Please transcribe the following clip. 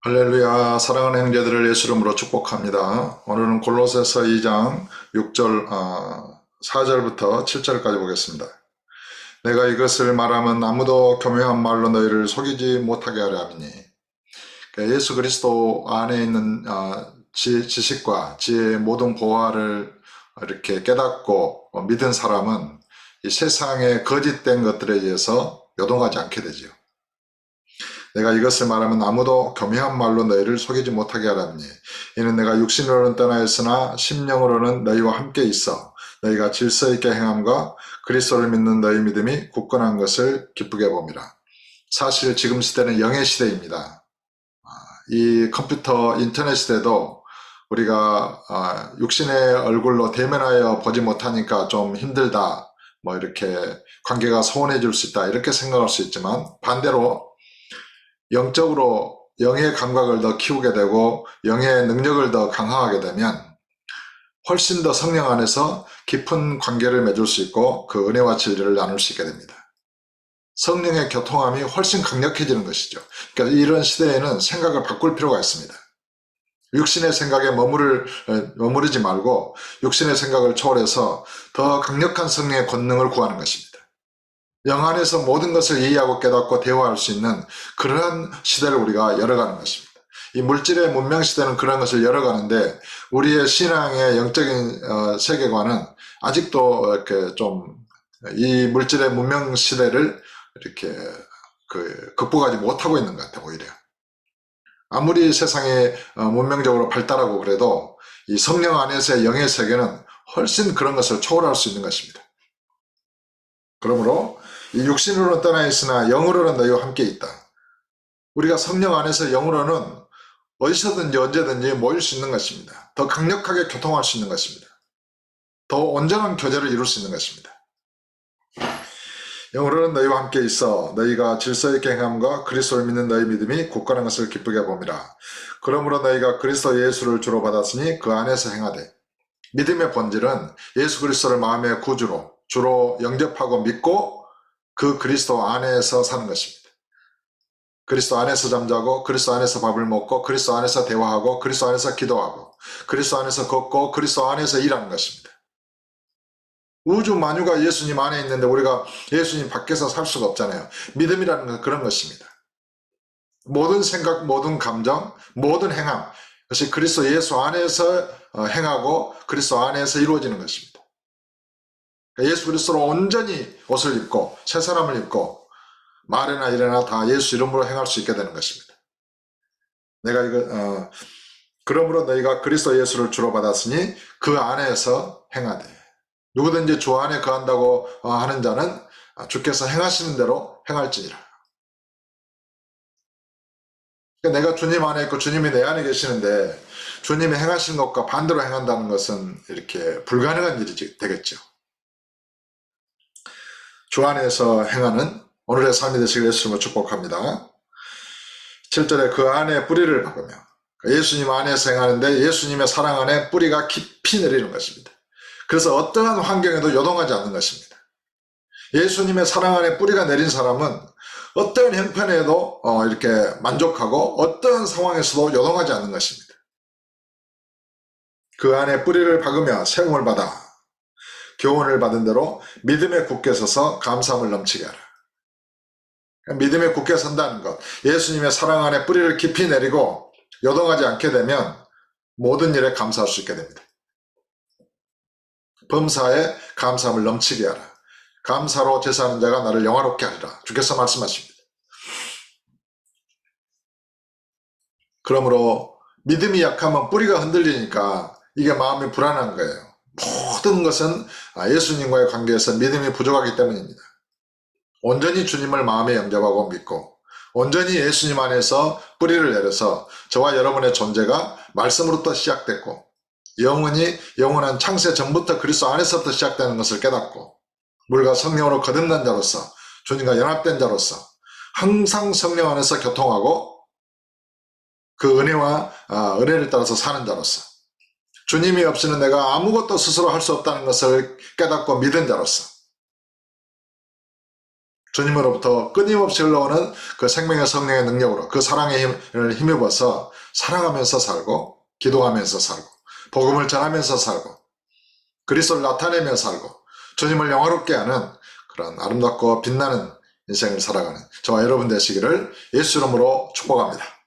할렐루야 사랑하는 형제들을 예수 이름으로 축복합니다. 오늘은 골로새서 2장 6절 아, 4절부터 7절까지 보겠습니다. 내가 이것을 말하면 아무도 교묘한 말로 너희를 속이지 못하게 하려 함이니 그러니까 예수 그리스도 안에 있는 아, 지, 지식과 지혜의 모든 보화를 이렇게 깨닫고 어, 믿은 사람은 이 세상의 거짓된 것들에 의해서 요동하지 않게 되지요. 내가 이것을 말하면 아무도 교묘한 말로 너희를 속이지 못하게 하라니 이는 내가 육신으로는 떠나 있으나 심령으로는 너희와 함께 있어 너희가 질서 있게 행함과 그리스도를 믿는 너희 믿음이 굳건한 것을 기쁘게 봅니다. 사실 지금 시대는 영의 시대입니다. 아, 이 컴퓨터 인터넷 시대도 우리가 아, 육신의 얼굴로 대면하여 보지 못하니까 좀 힘들다 뭐 이렇게 관계가 소원해질 수 있다 이렇게 생각할 수 있지만 반대로 영적으로 영의 감각을 더 키우게 되고 영의 능력을 더 강화하게 되면 훨씬 더 성령 안에서 깊은 관계를 맺을 수 있고 그 은혜와 진리를 나눌 수 있게 됩니다. 성령의 교통함이 훨씬 강력해지는 것이죠. 그러니까 이런 시대에는 생각을 바꿀 필요가 있습니다. 육신의 생각에 머무를, 어, 머무르지 말고 육신의 생각을 초월해서 더 강력한 성령의 권능을 구하는 것입니다. 영 안에서 모든 것을 이해하고 깨닫고 대화할 수 있는 그러한 시대를 우리가 열어가는 것입니다. 이 물질의 문명 시대는 그런 것을 열어가는데 우리의 신앙의 영적인 어, 세계관은 아직도 이렇게 좀 이 물질의 문명 시대를 이렇게 그 극복하지 못하고 있는 것 같아요 오히려 아무리 세상이 어, 문명적으로 발달하고 그래도 이 성령 안에서의 영의 세계는 훨씬 그런 것을 초월할 수 있는 것입니다. 그러므로 이 육신으로는 떠나 있으나 영으로는 너희와 함께 있다. 우리가 성령 안에서 영으로는 어디서든지 언제든지 모일 수 있는 것입니다. 더 강력하게 교통할 수 있는 것입니다. 더 온전한 교제를 이룰 수 있는 것입니다. 영으로는 너희와 함께 있어 너희가 질서 있게 행함과 그리스도를 믿는 너희 믿음이 굳건한 것을 기쁘게 봅니다. 그러므로 너희가 그리스도 예수를 주로 받았으니 그 안에서 행하되 믿음의 본질은 예수 그리스도를 마음의 구주로 주로 영접하고 믿고 그 그리스도 안에서 사는 것입니다. 그리스도 안에서 잠자고 그리스도 안에서 밥을 먹고 그리스도 안에서 대화하고 그리스도 안에서 기도하고 그리스도 안에서 걷고 그리스도 안에서 일하는 것입니다. 우주 만유가 예수님 안에 있는데 우리가 예수님 밖에서 살 수가 없잖아요. 믿음이라는 건 그런 것입니다. 모든 생각, 모든 감정, 모든 행함, 그것이 그리스도 예수 안에서 어, 행하고 그리스도 안에서 이루어지는 것입니다. 그러니까 예수 그리스도로 온전히 옷을 입고 새 사람을 입고 말이나 일이나 다 예수 이름으로 행할 수 있게 되는 것입니다. 내가 이거 어, 그러므로 너희가 그리스도 예수를 주로 받았으니 그 안에서 행하되 누구든지 주 안에 거한다고 어, 하는 자는 주께서 행하시는 대로 행할지니라. 그러니까 내가 주님 안에 있고 주님이 내 안에 계시는데 주님이 행하시는 것과 반대로 행한다는 것은 이렇게 불가능한 일이 되겠죠. 주 안에서 행하는 오늘의 삶이 되시길 예수님을 축복합니다. 7절에 그 안에 뿌리를 박으며 예수님 안에서 행하는데 예수님의 사랑 안에 뿌리가 깊이 내리는 것입니다. 그래서 어떠한 환경에도 요동하지 않는 것입니다. 예수님의 사랑 안에 뿌리가 내린 사람은 어떤 형편에도 어, 이렇게 만족하고 어떤 상황에서도 요동하지 않는 것입니다. 그 안에 뿌리를 박으며 세움을 받아 교훈을 받은 대로 믿음에 굳게 서서 감사함을 넘치게 하라. 그러니까 믿음에 굳게 선다는 것, 예수님의 사랑 안에 뿌리를 깊이 내리고 요동하지 않게 되면 모든 일에 감사할 수 있게 됩니다. 범사에 감사함을 넘치게 하라. 감사로 제사하는 자가 나를 영화롭게 하리라. 주께서 말씀하십니다. 그러므로 믿음이 약하면 뿌리가 흔들리니까 이게 마음이 불안한 거예요. 모든 것은 예수님과의 관계에서 믿음이 부족하기 때문입니다. 온전히 주님을 마음에 영접하고 믿고 온전히 예수님 안에서 뿌리를 내려서 저와 여러분의 존재가 말씀으로부터 시작됐고 영원히 영원한 창세 전부터 그리스도 안에서부터 시작되는 것을 깨닫고 물과 성령으로 거듭난 자로서 주님과 연합된 자로서 항상 성령 안에서 교통하고 그 은혜와 아, 은혜를 따라서 사는 자로서 주님이 없이는 내가 아무것도 스스로 할 수 없다는 것을 깨닫고 믿은 자로서 주님으로부터 끊임없이 흘러오는 그 생명의 성령의 능력으로 그 사랑의 힘을 힘입어서 살아가면서 살고 기도하면서 살고 복음을 전하면서 살고 그리스도를 나타내며 살고 주님을 영화롭게 하는 그런 아름답고 빛나는 인생을 살아가는 저와 여러분 되시기를 예수 이름으로 축복합니다.